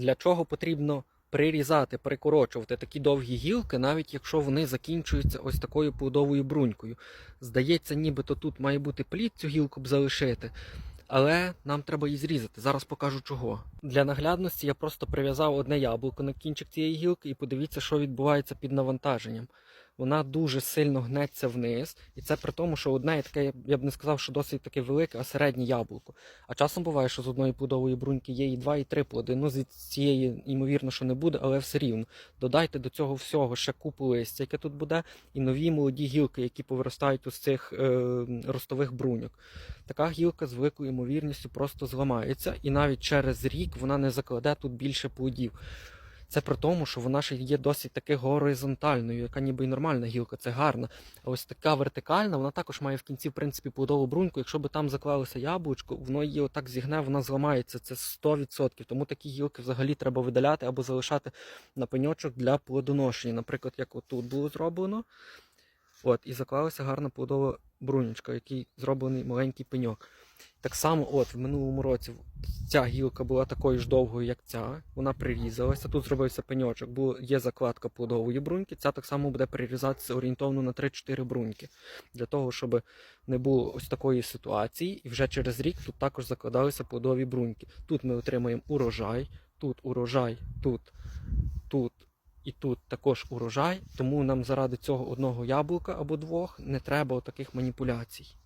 Для чого потрібно прирізати, перекорочувати такі довгі гілки, навіть якщо вони закінчуються ось такою плодовою брунькою. Здається, нібито тут має бути плід цю гілку б залишити. Але нам треба її зрізати. Зараз покажу чого. Для наглядності я просто прив'язав одне яблуко на кінчик цієї гілки і подивіться, що відбувається під навантаженням. Вона дуже сильно гнеться вниз, і це при тому, що одне таке, я б не сказав, що досить таке велике, а середнє яблуко. А часом буває, що з одної плодової бруньки є і два, і три плоди. Ну, з цієї, ймовірно, що не буде, але все рівно. Додайте до цього всього ще купу листя, яке тут буде, і нові молоді гілки, які повиростають із цих е, ростових бруньок. Така гілка з великою ймовірністю просто зламається, і навіть через рік вона не закладе тут більше плодів. Це при тому, що вона ще є досить таки горизонтальною, яка ніби й нормальна гілка, це гарна. А ось така вертикальна, вона також має в кінці, в принципі, плодову бруньку. Якщо би там заклалося яблучко, воно її отак зігне, вона зламається. Це 100%. Тому такі гілки взагалі треба видаляти або залишати на пеньочок для плодоношення. Наприклад, як отут було зроблено. От, і заклалася гарна плодова брунючка, який зроблений маленький пеньок. Так само, от в минулому році ця гілка була такою ж довгою, як ця. Вона прирізалася. Тут зробився пеньочок, бо є закладка плодової бруньки. Ця так само буде прирізатися орієнтовно на 3-4 бруньки. Для того, щоб не було ось такої ситуації, і вже через рік тут також закладалися плодові бруньки. Тут ми отримаємо урожай, тут урожай, тут, тут і тут також урожай. Тому нам заради цього одного яблука або двох не треба таких маніпуляцій.